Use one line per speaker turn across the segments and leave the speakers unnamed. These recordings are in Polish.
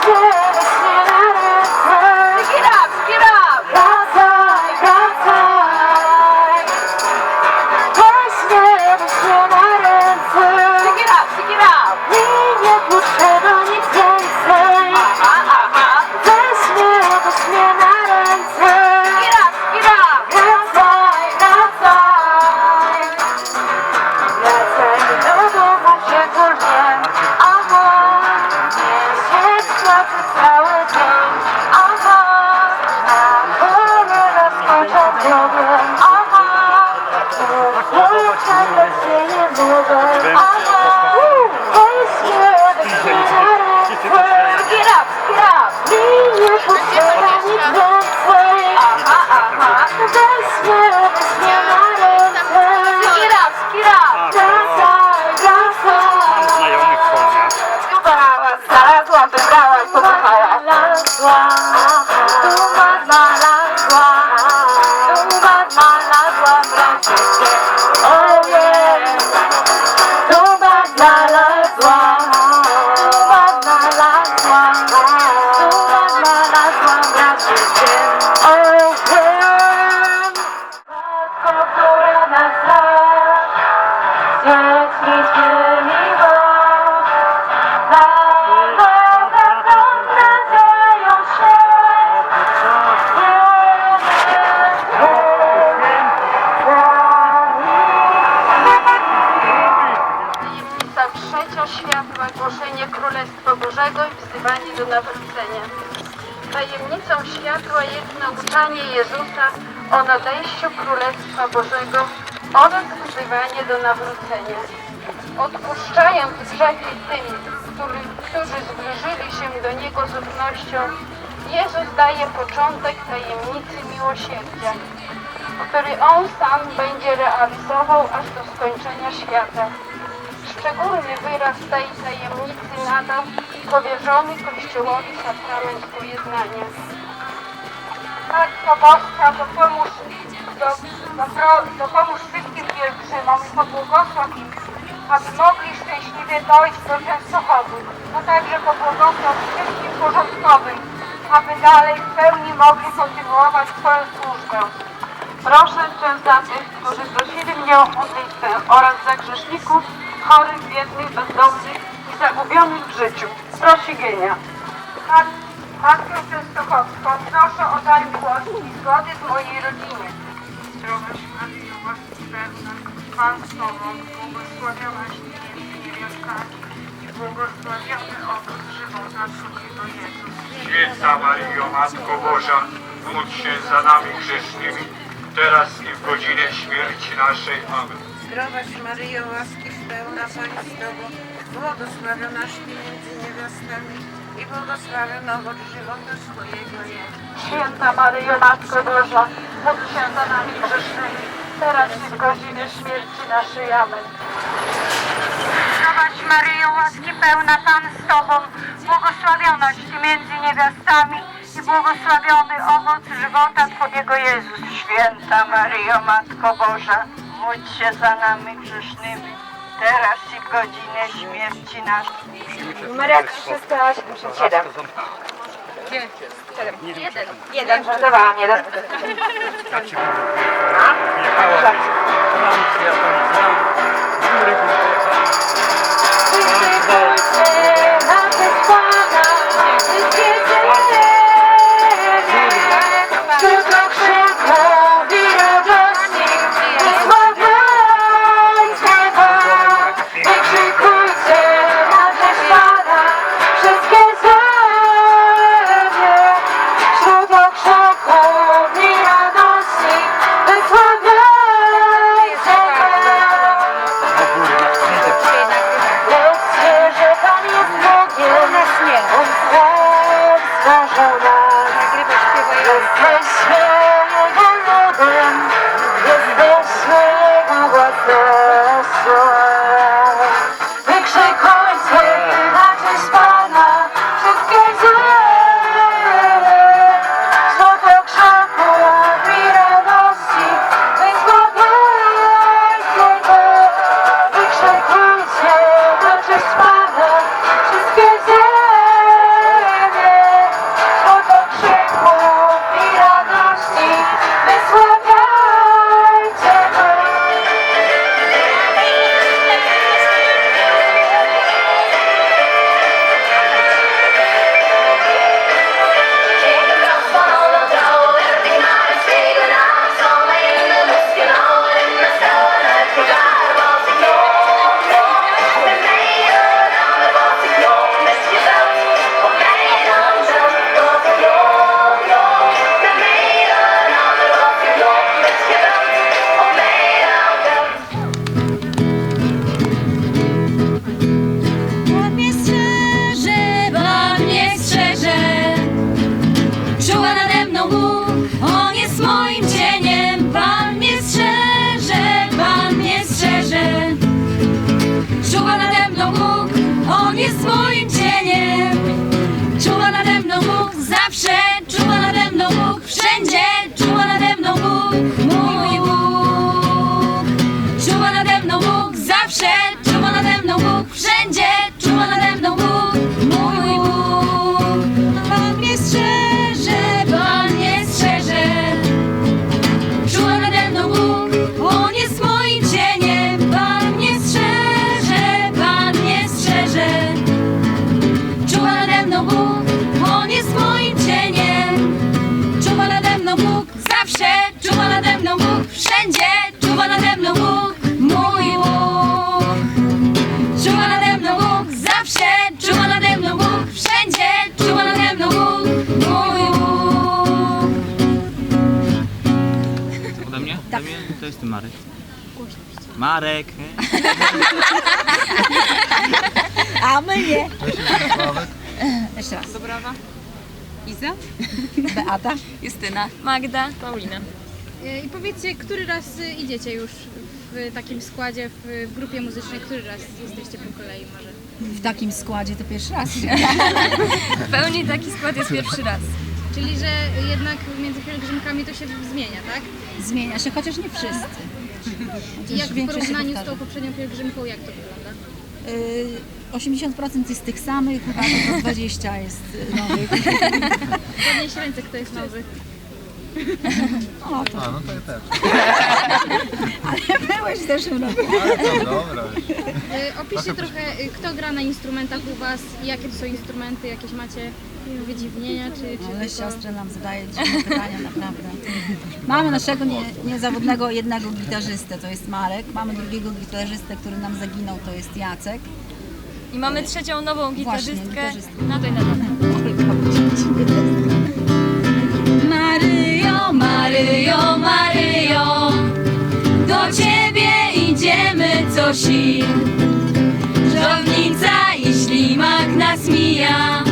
Yeah. toi. Tajemnicą światła jest nauczanie Jezusa o nadejściu Królestwa Bożego oraz wzywanie do nawrócenia. Odpuszczając grzechy tym, którzy, którzy zbliżyli się do Niego z ufnością, Jezus daje początek tajemnicy miłosierdzia, który On sam będzie realizował aż do skończenia świata. Szczególny wyraz tej tajemnicy nadał powierzony Kościołowi sakrament pojednania. Matko Boska, dopomóż, do, dopro- dopomóż wszystkim pielgrzymom i pobłogosław ich, aby mogli szczęśliwie dojść do Częstochowy, a także pobłogosław wszystkim porządkowym, aby dalej w pełni mogli kontynuować swoją służbę. Proszę tych, którzy prosili mnie o modlitwę oraz za grzeszników, chorych, biednych, bezdomnych i zagubionych w życiu. Prosi Gienia. Mat- Matko Częstochowską, proszę o dar miłości i zgody w mojej rodzinie.
Zdrowaś Maryjo, łaski pełna, Pan z Tobą, błogosławionaś między niewiastami i błogosławiony owoc żywota Twojego Jezus.
Święta Maryjo, Matko Boża, módl się za nami grzesznymi, teraz i w godzinę śmierci naszej. Amen.
Zdrowaś Maryjo, łaski pełna, Pan z Tobą, błogosławionaś Ty między niewiastami i błogosławiony owoc żywota Twojego Jezus.
Święta Maryjo, Matko Boża, módl się za nami grzesznymi, teraz i w godzinę śmierci naszej. Amen.
Zdrowaś Maryjo, łaski pełna Pan z Tobą, błogosławionaś Ty między niewiastami błogosławiony owoc żywota Twojego Jezus.
Święta Maryjo, Matko Boża, módl się za nami grzesznymi, teraz i w godzinę śmierci naszej.
Numerek 387.
Jeden.
Jeden, żartowałam, jeden.
Ja ci mówię, wjechała. Znam się, ja. Góry,
przed
Marek? Marek!
A my nie. Jeszcze raz.
Dobrawa. Iza?
Beata.
Justyna. Magda. Paulina.
I powiedzcie, który raz y, idziecie już w takim składzie, w, w grupie muzycznej, który raz jesteście po kolei może?
W takim składzie to pierwszy raz.
W pełni taki skład jest pierwszy raz.
Czyli, że jednak między pielgrzymkami to się zmienia, tak?
Zmienia się, chociaż nie wszyscy.
I jak w porównaniu z tą poprzednią pielgrzymką, jak to wygląda?
Y, 80% jest tych samych, chyba tylko 20 jest nowych.
Podnieś ręce, kto jest nowy.
O, to
A, no to ja też.
byłeś w zeszłym roku.
Ale to dobra.
Y, Opiszcie trochę, y, kto gra na instrumentach u Was, jakie to są instrumenty, jakieś macie wydziwnienia, czy, czy
Ale
tylko...
siostra nam zadaje dziwne pytania, naprawdę. Mamy naszego nie, niezawodnego jednego gitarzystę, to jest Marek. Mamy drugiego gitarzystę, który nam zaginął, to jest Jacek.
I mamy trzecią nową
Właśnie,
gitarzystkę.
gitarzystkę.
No to i na to.
Maryjo, sił. Żownica i ślimak nas mija,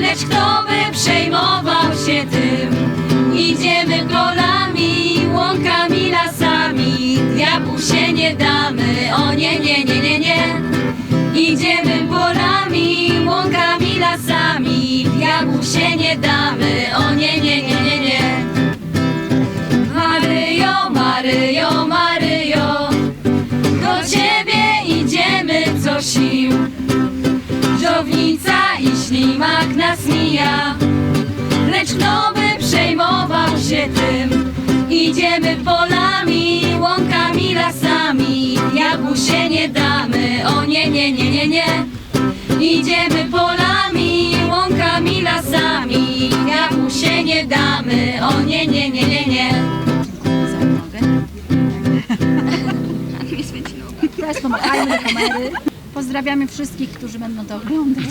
lecz kto by przejmował się tym? Idziemy polami, łąkami, lasami, diabłu się nie damy, o nie, nie, nie, nie, nie. Idziemy polami, łąkami, lasami, diabłu się nie damy, I ślimak nas mija, lecz kto by przejmował się tym? Idziemy polami, łąkami, lasami, diabłu się nie damy, o nie, nie, nie, nie, nie. Idziemy polami, łąkami, lasami, diabłu się nie damy, o nie, nie, nie, nie, nie.
Teraz pomachajmy do kamery. Pozdrawiamy wszystkich, którzy będą to oglądać.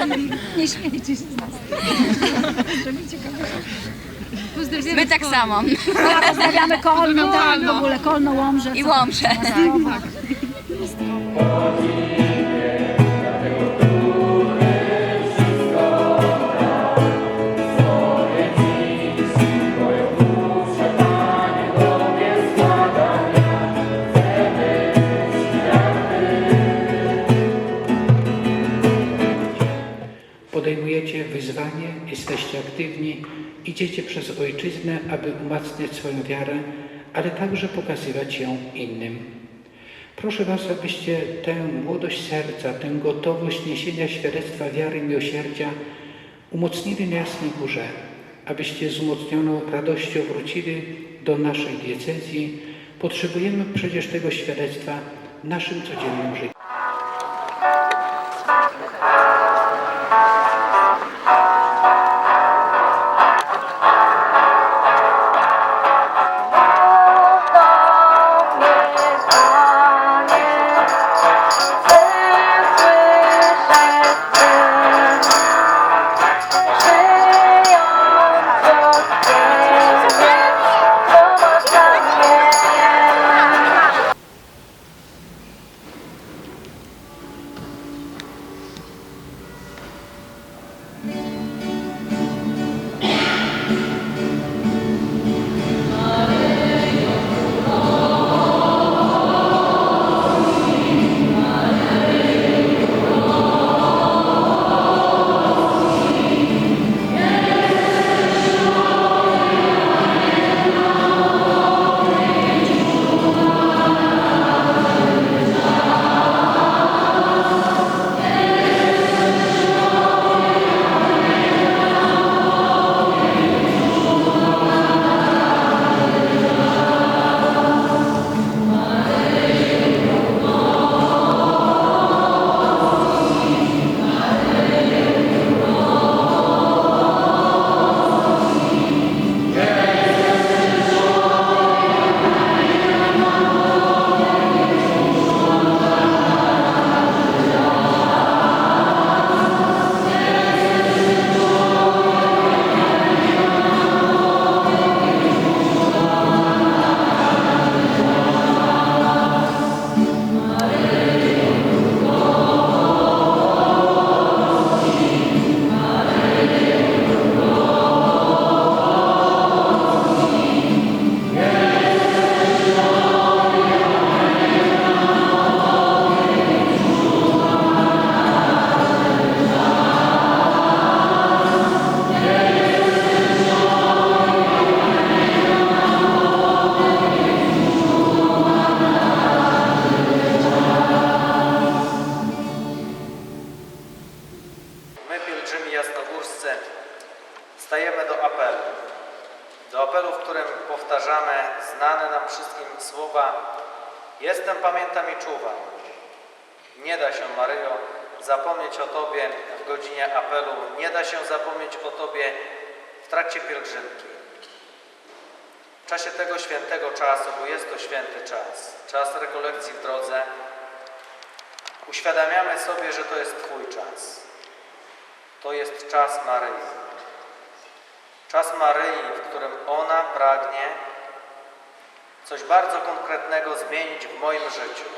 Nie śmiejcie się z nas. Zrobicie kamerę.
My tak samo.
A, pozdrawiamy Kolno, tak, w ogóle Kolno, Łomże.
I Łomże.
Tak.
Jesteście aktywni, idziecie przez ojczyznę, aby umacniać swoją wiarę, ale także pokazywać ją innym. Proszę Was, abyście tę młodość serca, tę gotowość niesienia świadectwa wiary i miłosierdzia umocnili na Jasnej Górze, abyście z umocnioną radością wrócili do naszej diecezji. Potrzebujemy przecież tego świadectwa w naszym codziennym życiu.
Jestem, pamiętam i czuwam. Nie da się, Maryjo, zapomnieć o Tobie w godzinie apelu, nie da się zapomnieć o Tobie w trakcie pielgrzymki. W czasie tego świętego czasu, bo jest to święty czas, czas rekolekcji w drodze, uświadamiamy sobie, że to jest Twój czas. To jest czas Maryi. Czas Maryi, w którym ona pragnie coś bardzo konkretnego zmienić w moim życiu.